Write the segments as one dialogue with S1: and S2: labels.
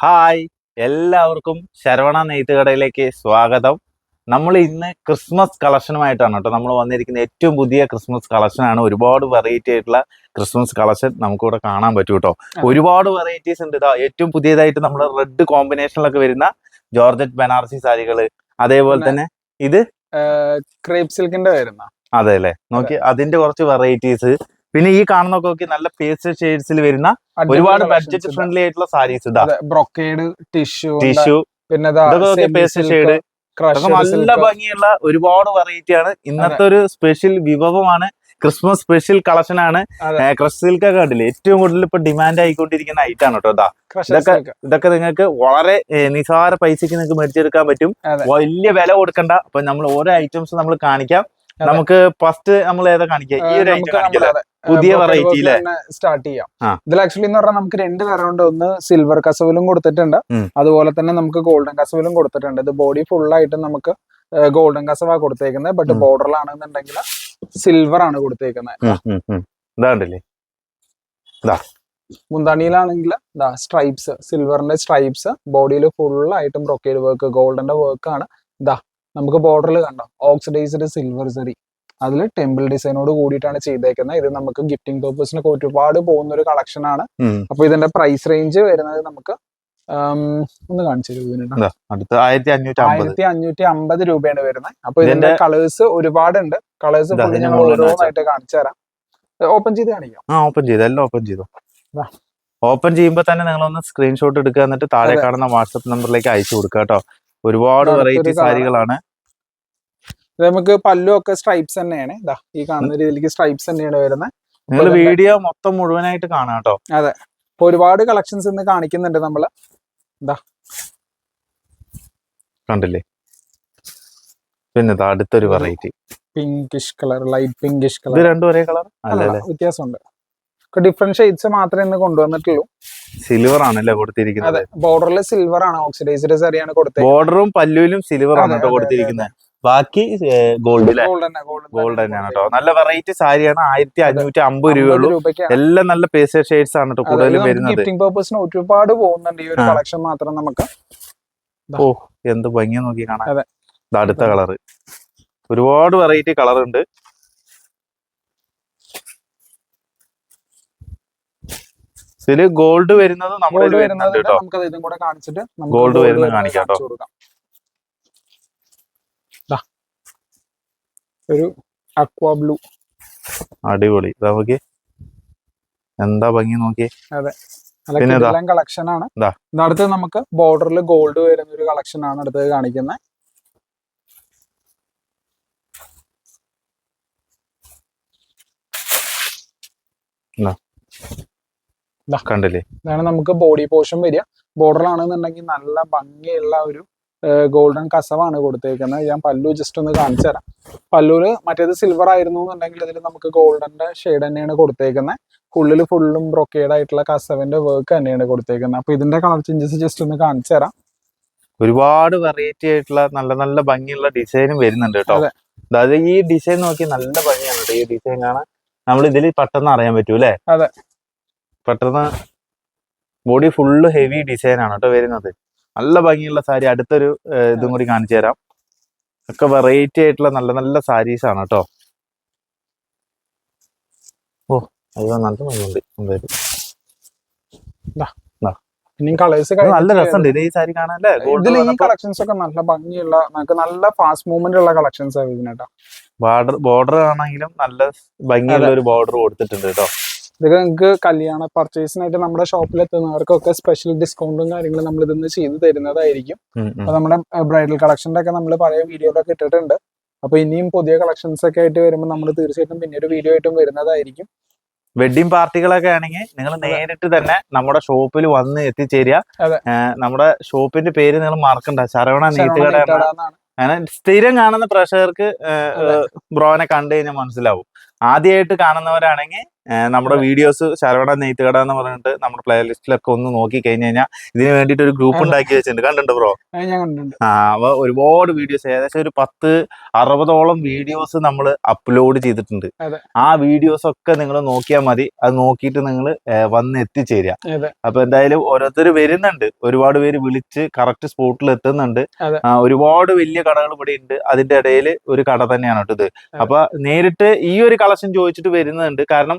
S1: Hi എല്ലാവർക്കും ശരവണ നെയ്ത്തുകടയിലേക്ക് സ്വാഗതം. നമ്മൾ ഇന്ന് ക്രിസ്മസ് കളക്ഷനുമായിട്ടാണ് കേട്ടോ നമ്മൾ വന്നിരിക്കുന്ന ഏറ്റവും പുതിയ ക്രിസ്മസ് കളക്ഷനാണ്. ഒരുപാട് വെറൈറ്റി ആയിട്ടുള്ള ക്രിസ്മസ് കളക്ഷൻ നമുക്കിവിടെ കാണാൻ പറ്റും കേട്ടോ. ഒരുപാട് വെറൈറ്റീസ് ഉണ്ട് ഇതാ. ഏറ്റവും പുതിയതായിട്ട് നമ്മൾ റെഡ് കോമ്പിനേഷനിലൊക്കെ വരുന്ന ജോർജറ്റ് ബനാറസി സാരികൾ അതേപോലെ തന്നെ ഇത്
S2: ക്രേപ്പ് സിൽക്കിന്റെ വരുന്ന.
S1: അതെ അല്ലേ? നോക്കി അതിന്റെ കുറച്ച് വെറൈറ്റീസ് പിന്നെ ഈ കാണുന്നൊക്കെ നോക്കി നല്ല പേസ്റ്റ് ഷെയ്ഡ്സിൽ വരുന്ന ഒരുപാട് ബഡ്ജറ്റ് ഫ്രണ്ട്ലി ആയിട്ടുള്ള സാരീസ് ഇതാ.
S2: ബ്രൊക്കേഡ് ടിഷ്യൂ
S1: ടിഷ്യൂ
S2: പിന്നെ
S1: പേസ്റ്റ് ഷെയ്ഡ് നല്ല ഭംഗിയുള്ള ഒരുപാട് വെറൈറ്റി ആണ്. ഇന്നത്തെ ഒരു സ്പെഷ്യൽ വിഭവമാണ്. ക്രിസ്മസ് സ്പെഷ്യൽ കളക്ഷൻ ആണ്.
S2: അതെ.
S1: ക്രഷ് സിൽക്ക് ഒക്കെ കണ്ടില്ലേ? ഏറ്റവും കൂടുതൽ ഇപ്പൊ ഡിമാൻഡ് ആയിക്കൊണ്ടിരിക്കുന്ന ഐറ്റം ആണ് കേട്ടോ ഇതാ
S2: crushed
S1: ഇതൊക്കെ ഇതൊക്കെ നിങ്ങൾക്ക് വളരെ നിസാര പൈസക്ക് നിങ്ങൾക്ക് മേടിച്ചെടുക്കാൻ പറ്റും. വലിയ വില കൊടുക്കണ്ട. അപ്പൊ നമ്മൾ ഓരോ ഐറ്റംസ് നമ്മൾ കാണിക്കാം.
S2: അതെ.
S1: നമുക്ക് ഫസ്റ്റ് നമ്മൾ ഏതാ കാണിക്കാം ഈ ഒരു പുതിയ
S2: വെറൈറ്റി സ്റ്റാർട്ട് ചെയ്യാം. ഇതിൽ ആക്ച്വലി എന്ന് പറഞ്ഞാൽ നമുക്ക് രണ്ട് തരം ഉണ്ട് ഒന്ന് സിൽവർ കസവിലും കൊടുത്തിട്ടുണ്ട്. അതുപോലെ തന്നെ നമുക്ക് ഗോൾഡൻ കസവിലും കൊടുത്തിട്ടുണ്ട്. ഇത് ബോഡി ഫുൾ ആയിട്ട് നമുക്ക് ഗോൾഡൻ കസവാ കൊടുത്തേക്കുന്നത്. ബട്ട്. ബോർഡറിലാണെന്നുണ്ടെങ്കിൽ സിൽവർ ആണ് കൊടുത്തേക്കുന്നത്.
S1: ഇതാ
S2: മുന്താണിയിലാണെങ്കിൽ സ്ട്രൈപ്സ് സിൽവറിന്റെ സ്ട്രൈപ്സ് ബോഡിയിൽ ഫുൾ ആയിട്ടും ബ്രൊക്കേഡ് വർക്ക് ഗോൾഡന്റെ വർക്ക് ആണ്. ഇതാ. നമുക്ക് ബോർഡറിൽ കണ്ടോ? ഓക്സിഡൈസ്ഡ് സിൽവർ സെറി അതിൽ ടെമ്പിൾ ഡിസൈനോട് കൂടിയിട്ടാണ് ചെയ്തേക്കുന്നത്. ഇത് നമുക്ക് ഗിഫ്റ്റിംഗ് പേർപ്പസിനൊക്കെ ഒരുപാട് പോകുന്ന ഒരു കളക്ഷൻ ആണ് അപ്പൊ ഇതിന്റെ പ്രൈസ് റേഞ്ച് വരുന്നത് നമുക്ക് ഒന്ന് കാണിച്ചു
S1: ആയിരത്തി അഞ്ഞൂറ്റി അമ്പത്
S2: രൂപയാണ് വരുന്നത്. അപ്പൊ ഇതിന്റെ കളേഴ്സ് ഒരുപാടുണ്ട്. കളേഴ്സ് ഞങ്ങൾ ഓരോന്നായിട്ട് കാണിച്ചു തരാം. ഓപ്പൺ ചെയ്ത് കാണിക്കാം.
S1: ആ ഓപ്പൺ ചെയ്തു. എല്ലാം ഓപ്പൺ ചെയ്തു. ഓപ്പൺ ചെയ്യുമ്പോൾ തന്നെ നിങ്ങളൊന്ന് സ്ക്രീൻഷോട്ട് എടുക്കുക എന്നിട്ട് താഴെ കാണുന്ന വാട്സപ്പ് നമ്പറിലേക്ക് അയച്ചു കൊടുക്കുക കേട്ടോ. ഒരുപാട് വെറൈറ്റി സാരികളാണ്.
S2: നമുക്ക് പല്ലു ഒക്കെ സ്ട്രൈപ്സ് തന്നെയാണ്. ഇതാ ഈ കാണുന്ന രീതിയിലേക്ക് സ്ട്രൈപ്സ് തന്നെയാണ് വരുന്നത്.
S1: നിങ്ങൾ വീഡിയോ മൊത്തം മുഴുവനായിട്ട് കാണാം കേട്ടോ.
S2: അപ്പൊ ഒരുപാട് കളക്ഷൻസ് ഇന്ന് കാണിക്കുന്നുണ്ട് നമ്മൾ.
S1: കണ്ടില്ലേ? പിന്നെ അടുത്തൊരു variety
S2: pinkish colour light pinkish colour
S1: രണ്ടും ഒരേ കളർ
S2: വ്യത്യാസമുണ്ട്. ഡിഫറെന്റ് ഷെയ്ഡ്സ് മാത്രമേ ഇന്ന് കൊണ്ടുവന്നിട്ടുള്ളൂ.
S1: സിൽവർ ആണല്ലേ
S2: അതെ.
S1: കൊടുത്തിരിക്കുന്നത്
S2: ബോർഡറിൽ സിൽവർ ആണ് ഓക്സിഡൈസ്ഡ് സറിയാണ് കൊടുത്തത്
S1: ബോർഡറും പല്ലുവിലും സിൽവർ ആണ്
S2: അതെ,
S1: കൊടുത്തിരിക്കുന്നത്. ബാക്കി ഗോൾഡ്
S2: ഗോൾഡ് തന്നെ
S1: തന്നെയാണ് കേട്ടോ. നല്ല വെറൈറ്റി സാരിയാണ് ആയിരത്തി അഞ്ഞൂറ്റി അമ്പത് രൂപയുള്ളൂ. എല്ലാം നല്ല പേസ്റ്റൽ ഷെയ്ഡ്സ് ആണ് കേട്ടോ കൂടുതലും വരുന്നത്.
S2: പർപ്പസിന് ഒരുപാട് പോകുന്നുണ്ട് ഈ ഒരു കളക്ഷൻ മാത്രം നമുക്ക്.
S1: ഓ എന്ത് ഭംഗി നോക്കി കാണാൻ. ദാ അടുത്ത കളറ്. ഒരുപാട് വെറൈറ്റി കളർ ഉണ്ട്. ഇതിൽ ഗോൾഡ് വരുന്നത് നമ്മുടെ
S2: ഗോൾഡ് വരുന്നത്
S1: കേട്ടോ gold വരുന്നത് കാണിക്കാം
S2: കാണിച്ചു കൊടുക്കാം ദാ. ഒരു അക്വാ ബ്ലൂ
S1: അടിപൊളി. നോക്കി എന്താ ഭംഗി നോക്കി.
S2: കിടിലൻ കളക്ഷൻ ആണ്. അടുത്ത് നമുക്ക് ബോർഡറിൽ ഗോൾഡ് വരുന്ന ഒരു കളക്ഷൻ ആണ് അടുത്തത് കാണിക്കുന്നത്.
S1: കണ്ടില്ലേ?
S2: ഇതാണ് നമുക്ക് ബോഡി പോർഷൻ വരിക. ബോർഡറിലാണെന്നുണ്ടെങ്കിൽ നല്ല ഭംഗിയുള്ള ഒരു ഗോൾഡൻ കസവാണ് കൊടുത്തേക്കുന്നത്. ഞാൻ പല്ലു ജസ്റ്റ് ഒന്ന് കാണിച്ചു തരാം. പല്ലൂര് മറ്റേത് സിൽവർ ആയിരുന്നു എന്നുണ്ടെങ്കിൽ ഇതിൽ നമുക്ക് ഗോൾഡന്റെ ഷെയ്ഡ് തന്നെയാണ് കൊടുത്തേക്കുന്നത്. ഉള്ളിൽ ഫുള്ളും ബ്രൊക്കേഡ് ആയിട്ടുള്ള കസവിന്റെ വർക്ക് തന്നെയാണ് കൊടുത്തേക്കുന്നത്. അപ്പൊ ഇതിന്റെ കളർ ചേഞ്ചസ് ജസ്റ്റ് ഒന്ന് കാണിച്ചു തരാം.
S1: ഒരുപാട് വെറൈറ്റി ആയിട്ടുള്ള നല്ല നല്ല ഭംഗിയുള്ള ഡിസൈനും വരുന്നുണ്ട് കേട്ടോ.
S2: അതെ.
S1: അതായത് ഈ ഡിസൈൻ നോക്കി നല്ല ഭംഗിയാണ് കേട്ടോ ഈ ഡിസൈൻ കാണാൻ. നമ്മൾ ഇതിൽ പെട്ടെന്ന് അറിയാൻ പറ്റൂ അല്ലേ?
S2: അതെ.
S1: പെട്ടെന്ന് ബോഡി ഫുള്ള് ഹെവി ഡിസൈൻ ആണ് കേട്ടോ വരുന്നത്. നല്ല ഭംഗിയുള്ള സാരി അടുത്തൊരു ഇതും കൂടി കാണിച്ചു തരാം. ഒക്കെ വെറൈറ്റി ആയിട്ടുള്ള നല്ല നല്ല സാരീസ് ആണ് കേട്ടോ ഓ അയ്യോ നല്ല എന്തായാലും. ഇത് നല്ല രസമുണ്ട്. ഈ സാരി കാണാൻ അല്ലേ
S2: ഇതിൽ ഈ കളക്ഷൻസ് ഒക്കെ. നല്ല ഭംഗിയുള്ള നമുക്ക് നല്ല ഫാസ്റ്റ് മൂവ്മെന്റ് ഉള്ള കളക്ഷൻസ് ആണ് ഇതിനേട്ടാ
S1: ബോർഡർ ബോർഡർ ആണെങ്കിലും നല്ല ഭംഗിയുള്ള ഒരു ബോർഡർ കൊടുത്തിട്ടുണ്ട് കേട്ടോ
S2: ഇത് നിങ്ങൾക്ക് കല്യാണ പർച്ചേസിനായിട്ട് നമ്മുടെ ഷോപ്പിൽ എത്തുന്നവർക്കൊക്കെ സ്പെഷ്യൽ ഡിസ്കൗണ്ടും കാര്യങ്ങളും നമ്മൾ ഇതിന്ന് ചെയ്ത് തരുന്നതായിരിക്കും. അപ്പൊ നമ്മുടെ ബ്രൈഡൽ കളക്ഷന്റെ ഒക്കെ നമ്മൾ പഴയ വീഡിയോയിലൊക്കെ ഇട്ടിട്ടുണ്ട്. അപ്പൊ ഇനിയും പുതിയ കളക്ഷൻസ് ഒക്കെ ആയിട്ട് വരുമ്പോൾ നമ്മൾ തീർച്ചയായിട്ടും പിന്നെ ഒരു വീഡിയോ ആയിട്ടും വരുന്നതായിരിക്കും.
S1: വെഡിങ് പാർട്ടികളൊക്കെ ആണെങ്കിൽ നിങ്ങൾ നേരിട്ട് തന്നെ നമ്മുടെ ഷോപ്പിൽ വന്ന് എത്തിച്ചേരുക. നമ്മുടെ ഷോപ്പിന്റെ പേര് നിങ്ങൾ മറക്കണ്ട. ശരവണ എന്ന- അങ്ങനെ സ്ഥിരം കാണുന്ന പ്രേക്ഷകർക്ക് ബ്രോനെ കണ്ടു കഴിഞ്ഞാൽ മനസ്സിലാവും. ആദ്യമായിട്ട് കാണുന്നവരാണെങ്കിൽ നമ്മുടെ വീഡിയോസ് ശരവണ നെയ്ത്തുകട എന്ന് പറഞ്ഞിട്ട് നമ്മുടെ പ്ലേലിസ്റ്റിലൊക്കെ ഒന്ന് നോക്കി കഴിഞ്ഞു കഴിഞ്ഞാൽ ഇതിന് വേണ്ടിയിട്ട് ഒരു ഗ്രൂപ്പ് ഉണ്ടാക്കി വെച്ചിട്ടുണ്ട്. കണ്ടിട്ടുണ്ട് ബ്രോ? ആ അപ്പൊ ഒരുപാട് വീഡിയോസ് ഏകദേശം ഒരു പത്ത് അറുപതോളം വീഡിയോസ് നമ്മൾ അപ്ലോഡ് ചെയ്തിട്ടുണ്ട്. ആ വീഡിയോസ് ഒക്കെ നിങ്ങൾ നോക്കിയാൽ മതി. അത് നോക്കിയിട്ട് നിങ്ങൾ വന്ന് എത്തിച്ചേരുക. അപ്പൊ എന്തായാലും ഓരോരുത്തർ വരുന്നുണ്ട്. ഒരുപാട് പേര് വിളിച്ച് കറക്റ്റ് സ്പോട്ടിൽ എത്തുന്നുണ്ട്. ഒരുപാട് വലിയ കടകൾ ഇവിടെ ഉണ്ട്. അതിന്റെ ഇടയിൽ ഒരു കട തന്നെയാണ് കേട്ടത് ഇത്. അപ്പൊ നേരിട്ട് ഈ ഒരു കളക്ഷൻ ചോദിച്ചിട്ട് വരുന്നുണ്ട്. കാരണം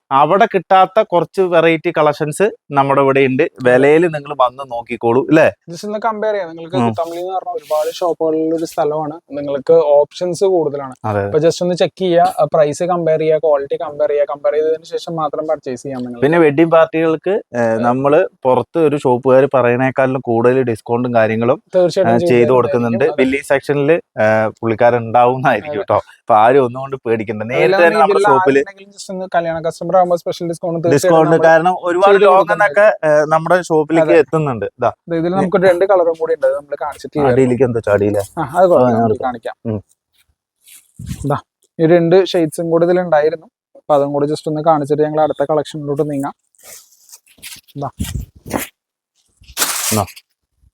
S1: അവിടെ കിട്ടാത്ത കുറച്ച് വെറൈറ്റി കളക്ഷൻസ് നമ്മുടെ ഇവിടെ ഉണ്ട്. വിലയിൽ നിങ്ങൾ വന്ന് നോക്കിക്കോളൂ അല്ലെ
S2: ജസ്റ്റ് ഒന്ന് കമ്പയർ ചെയ്യാം. നിങ്ങൾക്ക്
S1: ഉം.
S2: എന്ന് പറഞ്ഞ ഒരുപാട് ഷോപ്പുകളിൽ ഒരു സ്ഥലമാണ്. നിങ്ങൾക്ക് ഓപ്ഷൻസ് കൂടുതലാണ്. അപ്പൊ ജസ്റ്റ് ഒന്ന് ചെക്ക് ചെയ്യുക പ്രൈസ് കമ്പയർ ചെയ്യുക ക്വാളിറ്റി കമ്പയർ ചെയ്യുക കമ്പയർ ചെയ്തതിനു ശേഷം മാത്രം പർച്ചേസ് ചെയ്യാം
S1: പിന്നെ വെഡിങ് പാർട്ടികൾക്ക് നമ്മൾ പുറത്ത് ഒരു ഷോപ്പുകാർ പറയുന്നേക്കാളും കൂടുതൽ ഡിസ്കൗണ്ടും കാര്യങ്ങളും
S2: തീർച്ചയായിട്ടും
S1: ചെയ്തു കൊടുക്കുന്നുണ്ട്.
S2: ബില്ലി
S1: ബില്ലിംഗ് സെക്ഷനിൽ പുള്ളിക്കാരൻ ഉണ്ടാവുന്നതായിരിക്കും കേട്ടോ. അപ്പൊ ആരും ഒന്നുകൊണ്ട് പേടിക്കണ്ട. നേരത്തെ നമ്മുടെ ഷോപ്പിൽ
S2: കല്യാണ കസ്റ്റമർ ആകുമ്പോൾ സ്പെഷ്യൽ ഡിസ്കൗണ്ട്
S1: ഡിസ്കൗണ്ട് കാരണം ഒരുപാട് ലോകം എന്നൊക്കെ നമ്മുടെ ഷോപ്പിലേക്ക് എത്തുന്നുണ്ട്. ഇതാ.
S2: ഇതിൽ നമുക്ക് രണ്ട് കളറും കൂടി ഉണ്ട്. നമ്മൾ കാണിച്ചിട്ട്.
S1: അടിയിലേക്ക് എന്താ ചാടിയില്ല
S2: അത്. കാണിക്കാം. ഈ രണ്ട് ഷെയ്ഡ്സും കൂടി ഇതിൽ ഉണ്ടായിരുന്നു. അപ്പൊ അതും കൂടി ജസ്റ്റ് ഒന്ന് കാണിച്ചിട്ട് ഞങ്ങൾ അടുത്ത കളക്ഷനിലോട്ട് നീങ്ങാം.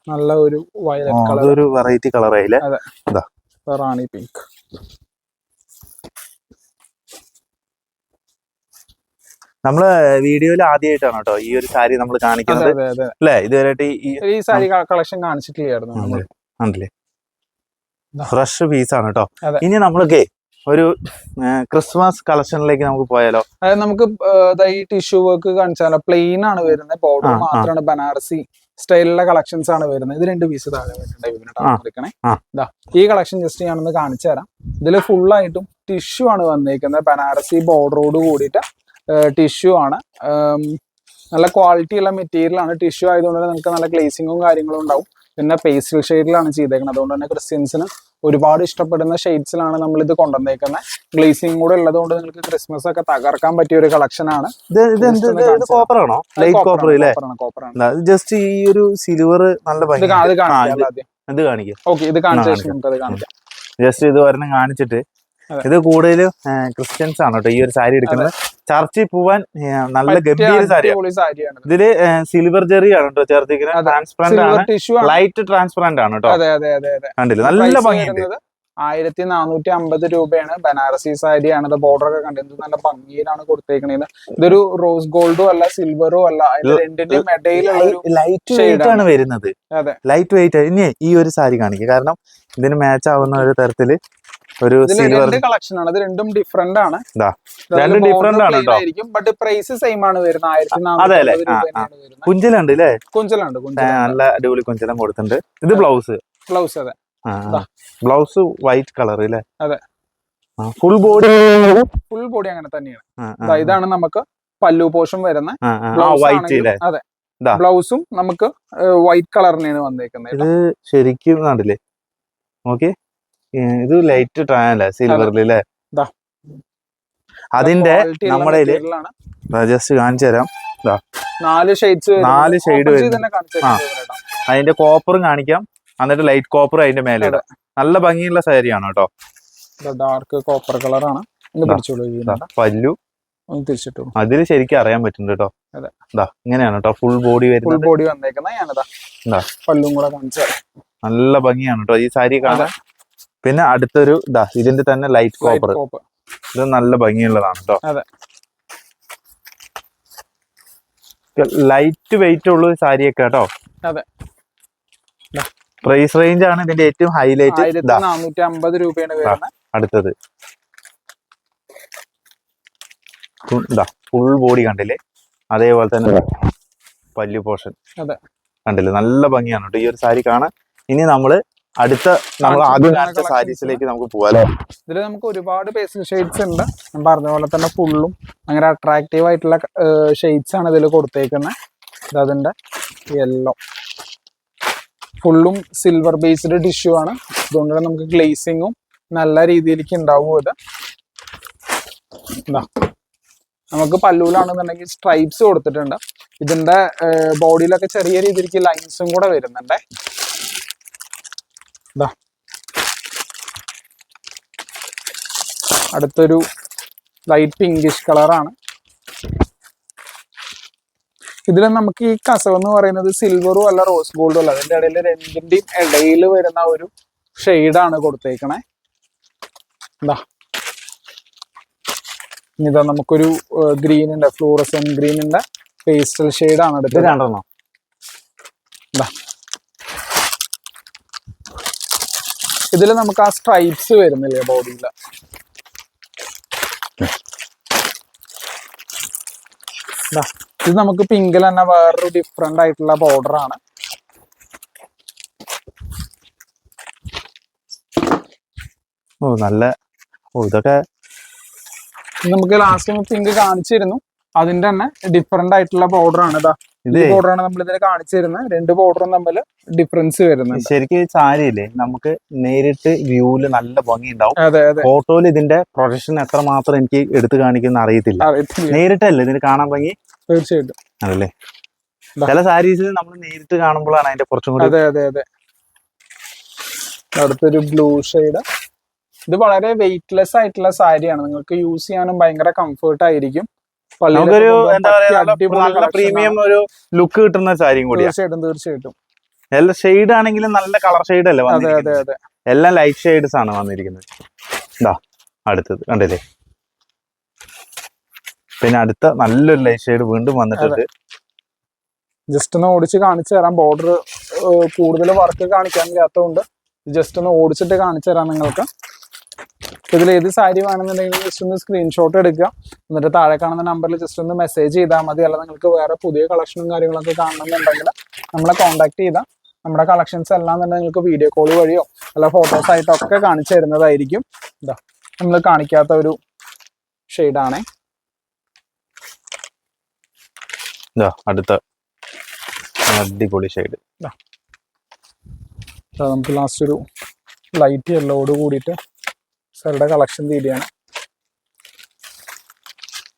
S2: നല്ല ഒരു വയലറ്റ് കളർ.
S1: അതൊരു വെറൈറ്റി കളറായില്ലേ?
S2: റാണി പിങ്ക്
S1: നമ്മൾ വീഡിയോയിൽ ആദ്യമായിട്ടാണ് കേട്ടോ ഈ ഒരു സാരി നമ്മൾ കാണിക്കുന്നത്. അല്ലെ? ഇതുവരെയായിട്ട് ഈ
S2: സാരി കളക്ഷൻ കാണിച്ചിട്ടില്ലായിരുന്നു
S1: ഫ്രഷ് പീസ് ആണ് കേട്ടോ. ഇനി നമ്മൾക്ക് ഒരു ക്രിസ്മസ് കളക്ഷനിലേക്ക് നമുക്ക് പോയാലോ?
S2: അതായത് നമുക്ക് ഈ ടിഷ്യൂ വർക്ക് കാണിച്ചാലോ? പ്ലെയിൻ ആണ് വരുന്നത്. ബോർഡർ. മാത്രമാണ്. ബനാറസി സ്റ്റൈലിലെ കളക്ഷൻസ് ആണ് വരുന്നത്. ഇത് രണ്ട് പീസ് താഴെ വരുന്നുണ്ട്. ഇതാ ഈ കളക്ഷൻ ജസ്റ്റ് ഞാനൊന്ന് കാണിച്ചു തരാം ഇതിൽ ഫുള്ളായിട്ടും ആയിട്ടും ടിഷ്യൂ ആണ് വന്നേക്കുന്നത്. ബനാറസി ബോർഡറോട് കൂടിയിട്ട് ടിഷ്യൂ ആണ്. നല്ല ക്വാളിറ്റി ഉള്ള മെറ്റീരിയൽ ആണ്. ടിഷ്യൂ ആയതുകൊണ്ട് തന്നെ നിങ്ങൾക്ക് നല്ല ഗ്ലേസിങ്ങും കാര്യങ്ങളും ഉണ്ടാവും. പിന്നെ പേസ്റ്റൽ ഷെയ്ഡിലാണ് ചെയ്തേക്കുന്നത്. അതുകൊണ്ട് തന്നെ ക്രിസ്ത്യൻസിന് ഒരുപാട് ഇഷ്ടപ്പെടുന്ന ഷെയ്ഡ്സിലാണ് നമ്മൾ ഇത് കൊണ്ടുവന്നേക്കുന്നത്. ഗ്ലേസിംഗ് കൂടെ ഉള്ളതുകൊണ്ട് നിങ്ങൾക്ക് ക്രിസ്മസ് ഒക്കെ തകർക്കാൻ പറ്റിയ ഒരു കളക്ഷൻ ആണ്.
S1: കോപ്പർ ആണോ? ലൈറ്റ് കോപ്പർ ഇല്ലേ?
S2: കോപ്പറാണ്
S1: ജസ്റ്റ് ഈ ഒരു സിൽവർ നല്ല
S2: ഇത് കാണിക്കാം ഓക്കെ ഇത് കാണിച്ച ശേഷം നമുക്ക് അത് കാണിക്കാം.
S1: ജസ്റ്റ് ഇത് വരണം കാണിച്ചിട്ട്. ഇത് കൂടുതലും ക്രിസ്ത്യൻസ് ആണ് കേട്ടോ ഈ ഒരു സാരി എടുക്കുന്നത്. ചർച്ചിൽ പോവാൻ നല്ല ഗംഭീര സാരിയാണ് ഇതിൽ സിൽവർ ജെറി ആണ് കേട്ടോ ചേർത്തിരിക്കുന്നത്.
S2: അതെ.
S1: ട്രാൻസ്പെറന്റ് ആണ്. ലൈറ്റ് ട്രാൻസ്പെറന്റ് ആണ് കേട്ടോ. കണ്ടില്ല? നല്ല ഭംഗിയുണ്ട്.
S2: ആയിരത്തി നാനൂറ്റി അമ്പത് രൂപയാണ്. ബനാറസി സാരിയാണ്. ഇത് ബോർഡർ ഒക്കെ കണ്ടത് നല്ല ഭംഗിയിലാണ് കൊടുത്തേക്കണത്. ഇതൊരു റോസ് ഗോൾഡും അല്ല സിൽവറും അല്ല രണ്ടിന്റെയും ഇടയിലുള്ള
S1: ലൈറ്റ് വെയിറ്റ് ആണ്.
S2: ആണ്.
S1: വരുന്നത്.
S2: അതെ.
S1: ലൈറ്റ് വെയിറ്റ് ഇനി ഈ ഒരു സാരി കാണിക്കുക കാരണം ഇതിന് മാച്ച് ആവുന്ന ഒരു തരത്തിൽ ഒരു സിൽവർ
S2: കളക്ഷൻ ആണ്. ഇത് രണ്ടും ഡിഫറെന്റ് ആണ്.
S1: രണ്ടും ഡിഫറെന്റ് ആണ്
S2: കേട്ടോ
S1: ട്ടോ.
S2: ബട്ട് പ്രൈസ് സെയിം ആണ് വരുന്നത്.
S1: അതെ അല്ലേ? കുഞ്ചലുണ്ട് അല്ലേ
S2: കുഞ്ചലുണ്ട്
S1: നല്ല അടിപൊളി കുഞ്ചലം കൊടുത്തിട്ടുണ്ട്. ഇത് ബ്ലൗസ്
S2: ബ്ലൗസ് അതെ.
S1: ബ്ലൗസ് വൈറ്റ് കളർ അല്ലേ
S2: അതെ.
S1: ഫുൾ ബോഡി
S2: ഫുൾ ബോഡി അങ്ങനെ തന്നെയാണ്. ഇതാണ് നമുക്ക് പല്ലു പോഷൻ വരുന്ന
S1: വൈറ്റ്
S2: അതെ. ബ്ലൗസും നമുക്ക് വൈറ്റ് കളറിനാണ് വന്നേക്കുന്നത്
S1: ഇത് ശരിക്കും കണ്ടില്ലേ? ഓക്കെ ഇത് ലൈറ്റ് ട്രാനല്ലേ സിൽവറിൽ അല്ലേ. അതിന്റെ നമ്മുടെ. ജസ്റ്റ് കാണിച്ചു തരാം.
S2: നാല് ഷെയ്ഡ്സ്
S1: നാല് വരുന്നു. ആ. അതിന്റെ കോപ്പറും കാണിക്കാം. എന്നിട്ട് ലൈറ്റ് കോപ്പർ അതിന്റെ മേലെ നല്ല ഭംഗിയുള്ള സാരിയാണ് കേട്ടോ
S2: ഡാർക്ക് കോപ്പർ കളറാണ്
S1: പല്ലു.
S2: തിരിച്ചിട്ടു.
S1: അതിൽ ശരിക്കും അറിയാൻ പറ്റുന്നുണ്ട് കേട്ടോ. ഇതാ ഇങ്ങനെയാണ് കേട്ടോ ഫുൾ ബോഡി
S2: ഫുൾ
S1: വരുന്നത്
S2: ബോഡി വന്നേക്കുന്ന ഞാനതാ. പല്ലും കൂടെ കാണിച്ചു
S1: നല്ല ഭംഗിയാണ് കേട്ടോ ഈ സാരി കാണാൻ പിന്നെ അടുത്തൊരു ഇതാ ഇതിന്റെ തന്നെ ലൈറ്റ് കോപ്പർ ഇത് നല്ല ഭംഗിയുള്ളതാണ് കേട്ടോ
S2: അതെ.
S1: ലൈറ്റ് വെയിറ്റ് ഉള്ള ഒരു സാരിയൊക്കെ കേട്ടോ
S2: അതെ. ദാ.
S1: പ്രൈസ് റേഞ്ച് ആണ് ഇതിന്റെ ഏറ്റവും ഹൈലൈറ്റ്
S2: രൂപയാണ്
S1: അടുത്തത്. ഫുൾ ബോഡി കണ്ടില്ലേ? അതേപോലെ തന്നെ പല്ലു പോർഷൻ
S2: അതെ.
S1: കണ്ടില്ലേ? നല്ല ഭംഗിയാണ് കേട്ടോ ഈ ഒരു സാരി കാണാൻ. ഇനി നമ്മൾ അടുത്ത നമ്മൾ ആദ്യം കാണിച്ച സാരീസിലേക്ക് നമുക്ക് പോകാലോ
S2: ഇതിൽ നമുക്ക് ഒരുപാട് പേസ്റ്റൽ ഷെയ്ഡ്സ് ഉണ്ട്. ഞാൻ പറഞ്ഞ പോലെ തന്നെ ഫുള്ളും ഭയങ്കര അട്രാക്റ്റീവ് ആയിട്ടുള്ള ഷെയ്ഡ്സ് ആണ് ഇതിൽ കൊടുത്തേക്കുന്നത് ഇത് യെല്ലോ ഫുള്ളും സിൽവർ ബേസ്ഡ് ടിഷ്യൂ ആണ്. അതുകൊണ്ട് തന്നെ നമുക്ക് ഗ്ലേസിങ്ങും നല്ല രീതിയിലേക്ക് ഉണ്ടാവും ഇത്. എന്താ നമുക്ക് പല്ലൂലാണെന്നുണ്ടെങ്കിൽ സ്ട്രൈപ്സ് കൊടുത്തിട്ടുണ്ട്. ഇതിന്റെ ബോഡിയിലൊക്കെ ചെറിയ രീതിയിലേക്ക് ലൈൻസും കൂടെ വരുന്നുണ്ട്. ഇതാ അടുത്തൊരു ലൈറ്റ് പിങ്കിഷ് കളറാണ് ഇതിൽ നമുക്ക് ഈ കസവ് എന്ന് പറയുന്നത് സിൽവറും അല്ല റോസ് ഗോൾഡും അല്ല. അതിന്റെ ഇടയിൽ രണ്ടിന്റെയും ഇടയിൽ വരുന്ന ഒരു ഷെയ്ഡാണ് കൊടുത്തേക്കണേ. എന്താ ഇതാ നമുക്കൊരു ഗ്രീൻ ഉണ്ട് ഫ്ലൂറസൻ ഗ്രീനിന്റെ പേസ്റ്റൽ ഷെയ്ഡാണ് എടുത്തത്
S1: രണ്ടെണ്ണം.
S2: ഇതിൽ നമുക്ക് ആ സ്ട്രൈപ്സ് വരുന്നില്ലേ ബോഡിയിൽ ഇത് നമുക്ക് പിങ്കിൽ തന്നെ വേറൊരു ഡിഫറെന്റ് ആയിട്ടുള്ള ബോർഡറാണ് ആണ്.
S1: ഓ നല്ല ഓ ഇതൊക്കെ
S2: നമുക്ക് ലാസ്റ്റ് പിങ്ക് കാണിച്ചിരുന്നു. അതിന്റെ തന്നെ ഡിഫറെന്റ് ആയിട്ടുള്ള ബോർഡറാണ് ഇത് ഈ ബോർഡർ ആണ് നമ്മൾ ഇതിൽ കാണിച്ചിരുന്നത് രണ്ട് ബോർഡറും തമ്മിൽ ഡിഫറൻസ് വരുന്നത്
S1: ശരിക്കും സാരിയില്ലേ? നമുക്ക് നേരിട്ട് വ്യൂൽ നല്ല ഭംഗി ഉണ്ടാവും ഫോട്ടോയിൽ ഇതിന്റെ പ്രൊജക്ഷൻ എത്ര മാത്രം എനിക്ക് എടുത്തു കാണിക്കുന്ന അറിയത്തില്ല. നേരിട്ടല്ലേ? ഇതിന് കാണാൻ ഭംഗി?
S2: തീർച്ചയായിട്ടും.
S1: അതല്ലേ ചില സാരീസിൽ നമ്മൾ നേരിട്ട് കാണുമ്പോഴാണ് അതിന്റെ കുറച്ചും കൂടി
S2: അതെ അതെ അതെ. അടുത്തൊരു ബ്ലൂ ഷെയ്ഡ് ഇത് വളരെ വെയിറ്റ്ലെസ് ആയിട്ടുള്ള സാരിയാണ് നിങ്ങൾക്ക് യൂസ് ചെയ്യാനും ഭയങ്കര കംഫർട്ട് ആയിരിക്കും.
S1: നമുക്കൊരു എന്താ പറയാ നല്ല പ്രീമിയം ഒരു ലുക്ക് കിട്ടുന്ന സാരിയും കൂടിയാ.
S2: തീർച്ചയായിട്ടും തീർച്ചയായിട്ടും.
S1: എല്ലാ ഷെയ്ഡ് ആണെങ്കിലും നല്ല കളർ ഷെയ്ഡ് അല്ലേ
S2: അതെ അതെ അതെ.
S1: എല്ലാം ലൈറ്റ് ഷെയ്ഡ്സ് ആണ് വന്നിരിക്കുന്നത്. ഇതാ അടുത്തത്. കണ്ടില്ലേ? പിന്നെ അടുത്ത നല്ലൊരു ലൈറ്റ് ഷെയ്ഡ് വീണ്ടും വന്നിട്ടുണ്ട്.
S2: ജസ്റ്റ് ഒന്ന് ഓടിച്ച് കാണിച്ചു തരാം. ബോർഡർ കൂടുതൽ വർക്ക് കാണിക്കാൻ കഴിയാത്തതുകൊണ്ട് ജസ്റ്റ് ഒന്ന് ഓടിച്ചിട്ട് കാണിച്ചു തരാം നിങ്ങൾക്ക്. ഇതിൽ ഏത് സാരി വേണമെന്നുണ്ടെങ്കിൽ ജസ്റ്റ് ഒന്ന് സ്ക്രീൻഷോട്ട് എടുക്കുക. എന്നിട്ട് താഴെ കാണുന്ന നമ്പറിൽ ജസ്റ്റ് ഒന്ന് മെസ്സേജ് ചെയ്താൽ മതി. അല്ല നിങ്ങൾക്ക് വേറെ പുതിയ കളക്ഷനും കാര്യങ്ങളൊക്കെ കാണണമെന്നുണ്ടെങ്കിൽ നമ്മളെ കോൺടാക്ട് ചെയ്താൽ നമ്മുടെ കളക്ഷൻസ് എല്ലാം തന്നെ നിങ്ങൾക്ക് വീഡിയോ കോൾ വഴിയോ അല്ല ഫോട്ടോസ് ആയിട്ടോ ഒക്കെ കാണിച്ചു തരുന്നതായിരിക്കും. ഇതാ നമ്മൾ കാണിക്കാത്ത ഒരു ഷെയ്ഡാണേ
S1: അടുത്ത അടിപൊളി ഷെയ്ഡ്
S2: നമുക്ക് ലാസ്റ്റ് ഒരു ലൈറ്റ് യെല്ലോട് കൂടിയിട്ട് സാറുടെ കളക്ഷൻ തീരുകയാണ്.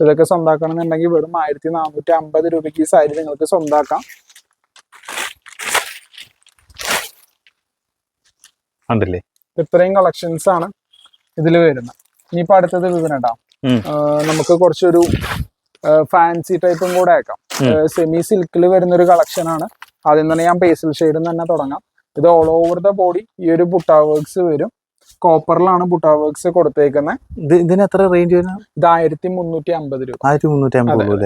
S2: ഇതൊക്കെ സ്വന്താക്കണമെന്നുണ്ടെങ്കിൽ വെറും ആയിരത്തി നാനൂറ്റി അമ്പത് രൂപയ്ക്ക് ഈ സാരി നിങ്ങൾക്ക് സ്വന്താക്കാം.
S1: ഉണ്ടല്ലേ
S2: ഇത്രയും കളക്ഷൻസ് ആണ് ഇതിൽ വരുന്നത്. ഇനിയിപ്പോ അടുത്തത് വിവരണ്ടാ നമുക്ക് കുറച്ചൊരു ഫാൻസി ടൈപ്പും കൂടെ ആക്കാം. സെമി സിൽക്കിൽ വരുന്ന ഒരു കളക്ഷൻ ആണ്. ആദ്യം തന്നെ ഞാൻ പേസിൽ ഷെയ്ഡിൽ തന്നെ തുടങ്ങാം. ഇത് ഓൾ ഓവർ ദ ബോഡി ഈ ഒരു ബുട്ടാ വർക്ക്സ് വരും. കോപ്പറിലാണ് ബുട്ടാ വർക്ക്സ് കൊടുത്തേക്കുന്നത്
S1: ഇത് ഇതിന് എത്ര റേഞ്ച് വരുന്നത്
S2: ഇത് ആയിരത്തി മുന്നൂറ്റി അമ്പത് രൂപ
S1: ആയിരത്തി മുന്നൂറ്റി അമ്പത്
S2: രൂപ.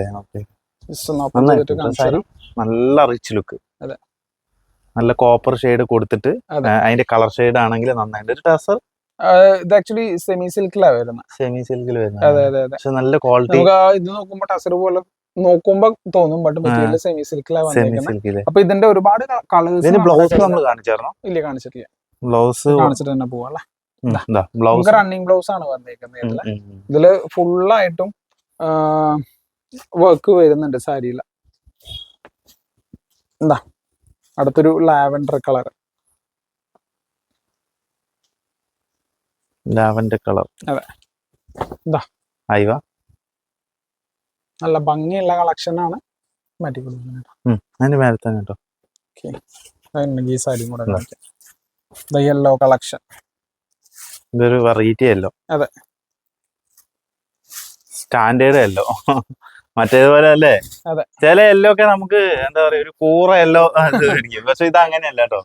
S1: നല്ല റിച്ച് ലുക്ക്
S2: അതെ.
S1: നല്ല കോപ്പർ ഷെയ്ഡ് കൊടുത്തിട്ട് അതിന്റെ കളർ ഷെയ്ഡ് ആണെങ്കിൽ നന്നായിട്ട് ഒരു ടസർ
S2: ഇത് ആക്ച്വലി സെമി സിൽക്കിലാണ് വരുന്നത്
S1: സെമി സിൽക്കിൽ വരുന്നത്
S2: അതെ അതെ
S1: നല്ല ക്വാളിറ്റി
S2: നമുക്ക് ഇത് നോക്കുമ്പോൾ ടസർ പോലെ നോക്കുമ്പോ തോന്നും ബട്ട് മെറ്റീരിയൽ സെമി സിൽക്കിലാണ് അപ്പൊ ഇതിന്റെ ഒരുപാട് കളേഴ്സ്
S1: ബ്ലൗസ് നമ്മൾ കാണിച്ചായിരുന്നു?
S2: ഇല്ല കാണിച്ചിട്ടില്ല.
S1: ബ്ലൗസ്
S2: കാണിച്ചിട്ട് തന്നെ പോവാ നമുക്ക് റണ്ണിങ് ബ്ലൗസ് ആണ് വന്നേക്കുന്നത് ഇതിൽ. ഇതിൽ ഫുള്ളായിട്ടും വർക്ക് വരുന്നുണ്ട് സാരിയിൽ എന്താ അടുത്തൊരു ലാവൻഡർ കളർ
S1: ലാവൻഡർ കളർ.
S2: അതെ.
S1: അയവ.
S2: നല്ല ഭംഗിയുള്ള കളക്ഷൻ ആണ് മാറ്റി കൊടുക്കുന്നത്
S1: അതിന്റെ മേലെ തന്നെ കേട്ടോ
S2: അതുണ്ടെങ്കിൽ ഈ സാരിയും കൂടെ. യെല്ലോ കളക്ഷൻ
S1: ഇതൊരു വെറൈറ്റി അല്ലോ.
S2: അതെ.
S1: സ്റ്റാൻഡേർഡ് അല്ലോ. മറ്റേതുപോലെ അല്ലേ. ചില എല്ലോ ഒക്കെ നമുക്ക് എന്താ പറയാ ഒരു കൂറ എല്ലോ പക്ഷെ ഇത് അങ്ങനെയല്ല കേട്ടോ